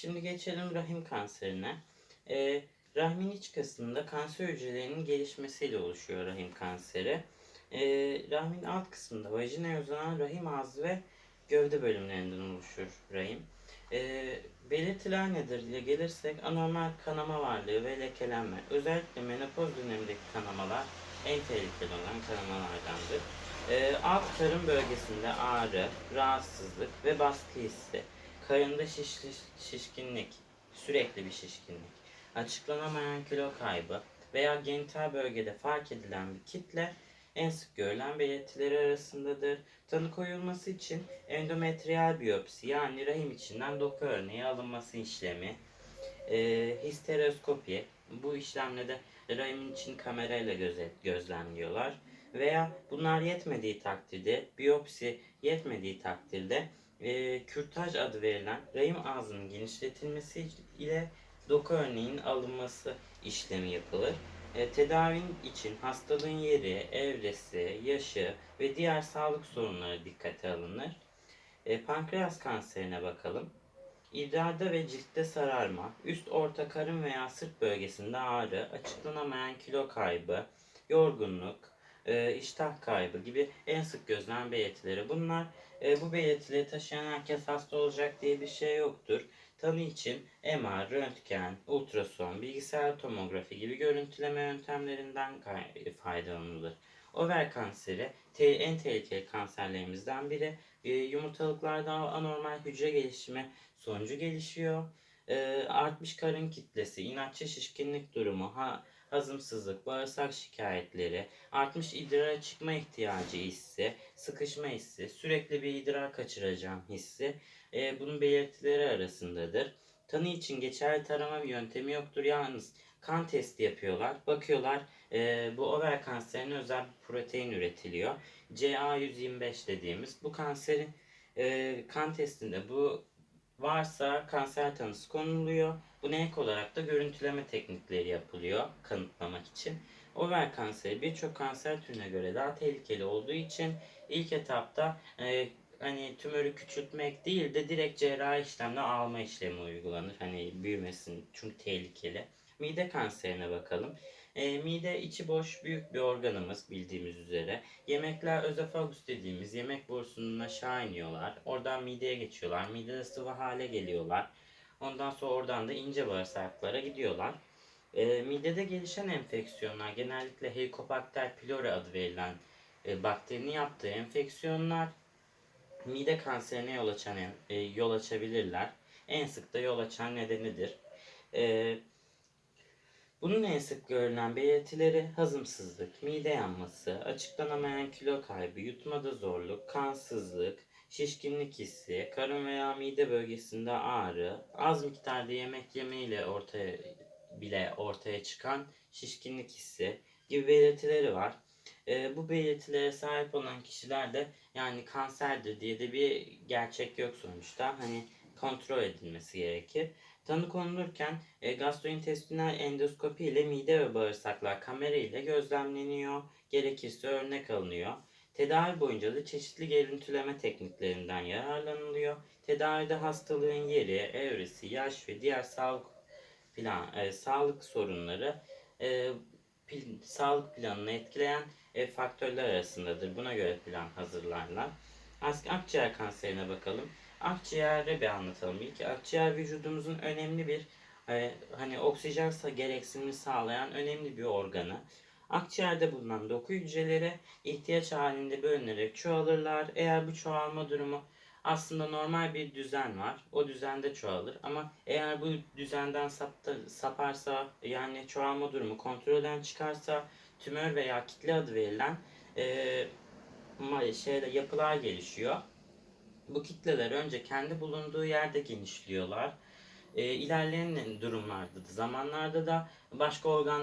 Şimdi geçelim rahim kanserine. Ee, rahmin iç kısmında kanser hücrelerinin gelişmesiyle oluşuyor rahim kanseri. Ee, rahmin alt kısmında vajinaya uzanan rahim ağzı ve gövde bölümlerinden oluşur rahim. Ee, belirtiler nedir diye gelirsek anormal kanama varlığı ve lekelenme. Özellikle menopoz dönemindeki kanamalar en tehlikeli olan kanamalardandır. Ee, alt karın bölgesinde ağrı, rahatsızlık ve baskı hissi. Karında şiş, şişkinlik, sürekli bir şişkinlik, açıklanamayan kilo kaybı veya genital bölgede fark edilen bir kitle en sık görülen belirtileri arasındadır. Tanı koyulması için endometriyal biyopsi yani rahim içinden doku örneği alınması işlemi, e, histeroskopi, bu işlemle de rahimin için kamerayla gözet, gözlemliyorlar. Veya bunlar yetmediği takdirde, biyopsi yetmediği takdirde e, kürtaj adı verilen rahim ağzının genişletilmesi ile doku örneğin alınması işlemi yapılır. E, tedavinin için hastalığın yeri, evresi, yaşı ve diğer sağlık sorunları dikkate alınır. E, pankreas kanserine bakalım. İdrarda ve ciltte sararma, üst orta karın veya sırt bölgesinde ağrı, açıklanamayan kilo kaybı, yorgunluk, e, iştah kaybı gibi en sık gözlenen belirtileri. Bunlar e, bu belirtileri taşıyan herkes hasta olacak diye bir şey yoktur. Tanı için MR, röntgen, ultrason, bilgisayar tomografi gibi görüntüleme yöntemlerinden kay- faydalanılır. Over kanseri te- en tehlikeli kanserlerimizden biri. E, yumurtalıklarda anormal hücre gelişimi sonucu gelişiyor. E, artmış karın kitlesi, inatçı şişkinlik durumu, ha, hazımsızlık, bağırsak şikayetleri, artmış idrara çıkma ihtiyacı hissi, sıkışma hissi, sürekli bir idrar kaçıracağım hissi e, bunun belirtileri arasındadır. Tanı için geçerli tarama bir yöntemi yoktur. Yalnız kan testi yapıyorlar. Bakıyorlar e, bu over kanserine özel bir protein üretiliyor. CA125 dediğimiz bu kanserin e, kan testinde bu varsa kanser tanısı konuluyor. Buna ek olarak da görüntüleme teknikleri yapılıyor kanıtlamak için. Over kanseri birçok kanser türüne göre daha tehlikeli olduğu için ilk etapta e, hani tümörü küçültmek değil de direkt cerrahi işlemle alma işlemi uygulanır. Hani büyümesin çünkü tehlikeli. Mide kanserine bakalım. E, mide içi boş büyük bir organımız bildiğimiz üzere. Yemekler özofagus dediğimiz yemek borusunun aşağı iniyorlar. Oradan mideye geçiyorlar. Midede sıvı hale geliyorlar. Ondan sonra oradan da ince bağırsaklara gidiyorlar. E, midede gelişen enfeksiyonlar genellikle Helicobacter pylori adı verilen e, bakterinin yaptığı enfeksiyonlar mide kanserine yol açan e, yol açabilirler. En sık da yol açan nedenidir. E, bunun en sık görülen belirtileri hazımsızlık, mide yanması, açıklanamayan kilo kaybı, yutmada zorluk, kansızlık, şişkinlik hissi, karın veya mide bölgesinde ağrı, az miktarda yemek yemeyle ortaya bile ortaya çıkan şişkinlik hissi gibi belirtileri var. E, bu belirtilere sahip olan kişilerde yani kanserdir diye de bir gerçek yok sonuçta. Hani kontrol edilmesi gerekir. Tanı konulurken e, gastrointestinal endoskopi ile mide ve bağırsaklar kamera ile gözlemleniyor. Gerekirse örnek alınıyor. Tedavi boyunca da çeşitli görüntüleme tekniklerinden yararlanılıyor. Tedavide hastalığın yeri, evresi, yaş ve diğer sağlık plan, e, sağlık sorunları e, sağlık planını etkileyen e, faktörler arasındadır. Buna göre plan hazırlarlar. Akciğer kanserine bakalım. Akciğeri bir anlatalım. İlk akciğer vücudumuzun önemli bir e, hani oksijen gereksinimi sağlayan önemli bir organı. Akciğerde bulunan doku hücreleri ihtiyaç halinde bölünerek çoğalırlar. Eğer bu çoğalma durumu aslında normal bir düzen var. O düzende çoğalır ama eğer bu düzenden sapta, saparsa yani çoğalma durumu kontrolden çıkarsa tümör veya kitle adı verilen e, şeyde yapılar gelişiyor. Bu kitleler önce kendi bulunduğu yerde genişliyorlar. E, ilerleyen durumlarda da zamanlarda da başka organlara